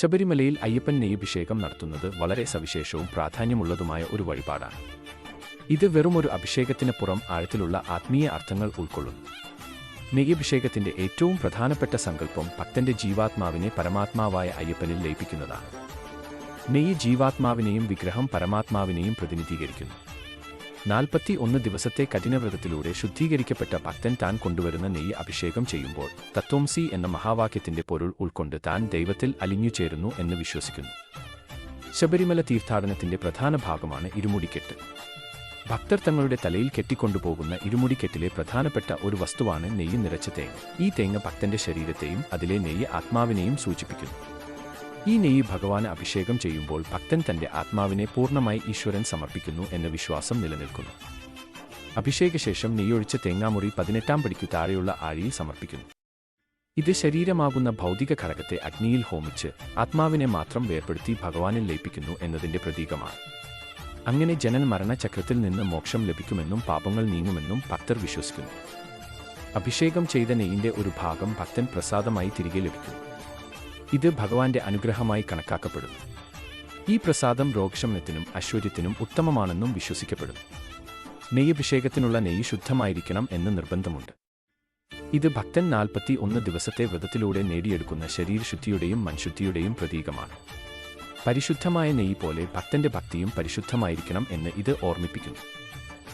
ശബരിമലയിൽ അയ്യപ്പൻ നെയ്യഭിഷേകം നടത്തുന്നത് വളരെ സവിശേഷവും പ്രാധാന്യമുള്ളതുമായ ഒരു വഴിപാടാണ്. ഇത് വെറുമൊരു അഭിഷേകത്തിന് പുറം ആഴത്തിലുള്ള ആത്മീയ അർത്ഥങ്ങൾ ഉൾക്കൊള്ളുന്നു. നെയ്യഭിഷേകത്തിന്റെ ഏറ്റവും പ്രധാനപ്പെട്ട സങ്കല്പം ഭക്തന്റെ ജീവാത്മാവിനെ പരമാത്മാവായ അയ്യപ്പനിൽ ലയിപ്പിക്കുന്നതാണ്. നെയ്യ് ജീവാത്മാവിനെയും വിഗ്രഹം പരമാത്മാവിനെയും പ്രതിനിധീകരിക്കുന്നു. നാൽപ്പത്തി ഒന്ന് ദിവസത്തെ കഠിനവ്രതത്തിലൂടെ ശുദ്ധീകരിക്കപ്പെട്ട ഭക്തൻ താൻ കൊണ്ടുവരുന്ന നെയ്യ് അഭിഷേകം ചെയ്യുമ്പോൾ തത്വംസി എന്ന മഹാവാക്യത്തിന്റെ പൊരുൾ ഉൾക്കൊണ്ട് താൻ ദൈവത്തിൽ അലിഞ്ഞുചേരുന്നു എന്ന് വിശ്വസിക്കുന്നു. ശബരിമല തീർത്ഥാടനത്തിന്റെ പ്രധാന ഭാഗമാണ് ഇരുമുടിക്കെട്ട്. ഭക്തർ തങ്ങളുടെ തലയിൽ കെട്ടിക്കൊണ്ടുപോകുന്ന ഇരുമുടിക്കെട്ടിലെ പ്രധാനപ്പെട്ട ഒരു വസ്തുവാണ് നെയ്യ് നിറച്ച തേങ്ങ. ഈ തേങ്ങ ഭക്തന്റെ ശരീരത്തെയും അതിലെ നെയ്യ് ആത്മാവിനെയും സൂചിപ്പിക്കുന്നു. ഈ നെയ്യ് ഭഗവാന് അഭിഷേകം ചെയ്യുമ്പോൾ ഭക്തൻ തന്റെ ആത്മാവിനെ പൂർണമായി ഈശ്വരൻ സമർപ്പിക്കുന്നു എന്ന വിശ്വാസം നിലനിൽക്കുന്നു. അഭിഷേകശേഷം നെയ്യൊഴിച്ച തേങ്ങാമുറി പതിനെട്ടാം പടിക്കു താഴെയുള്ള ആഴിയിൽ സമർപ്പിക്കുന്നു. ഇത് ശരീരമാകുന്ന ഭൗതിക ഘടകത്തെ അഗ്നിയിൽ ഹോമിച്ച് ആത്മാവിനെ മാത്രം വേർപെടുത്തി ഭഗവാനിൽ ലയിപ്പിക്കുന്നു എന്നതിന്റെ പ്രതീകമാണ്. അങ്ങനെ ജനൻ മരണചക്രത്തിൽ നിന്ന് മോക്ഷം ലഭിക്കുമെന്നും പാപങ്ങൾ നീങ്ങുമെന്നും ഭക്തർ വിശ്വസിക്കുന്നു. അഭിഷേകം ചെയ്ത നെയ്യിന്റെ ഒരു ഭാഗം ഭക്തൻ പ്രസാദമായി തിരികെ ലഭിക്കുന്നു. ഇത് ഭഗവാന്റെ അനുഗ്രഹമായി കണക്കാക്കപ്പെടുന്നു. ഈ പ്രസാദം രോഗശമനത്തിനും ഐശ്വര്യത്തിനും ഉത്തമമാണെന്നും വിശ്വസിക്കപ്പെടുന്നു. നെയ്യഭിഷേകത്തിനുള്ള നെയ്യ് ശുദ്ധമായിരിക്കണം എന്ന് നിർബന്ധമുണ്ട്. ഇത് ഭക്തൻ നാൽപ്പത്തി ഒന്ന് ദിവസത്തെ വ്രതത്തിലൂടെ നേടിയെടുക്കുന്ന ശരീരശുദ്ധിയുടെയും മൻശുദ്ധിയുടെയും പ്രതീകമാണ്. പരിശുദ്ധമായ നെയ്യ് പോലെ ഭക്തന്റെ ഭക്തിയും പരിശുദ്ധമായിരിക്കണം എന്ന് ഇത് ഓർമ്മിപ്പിക്കുന്നു.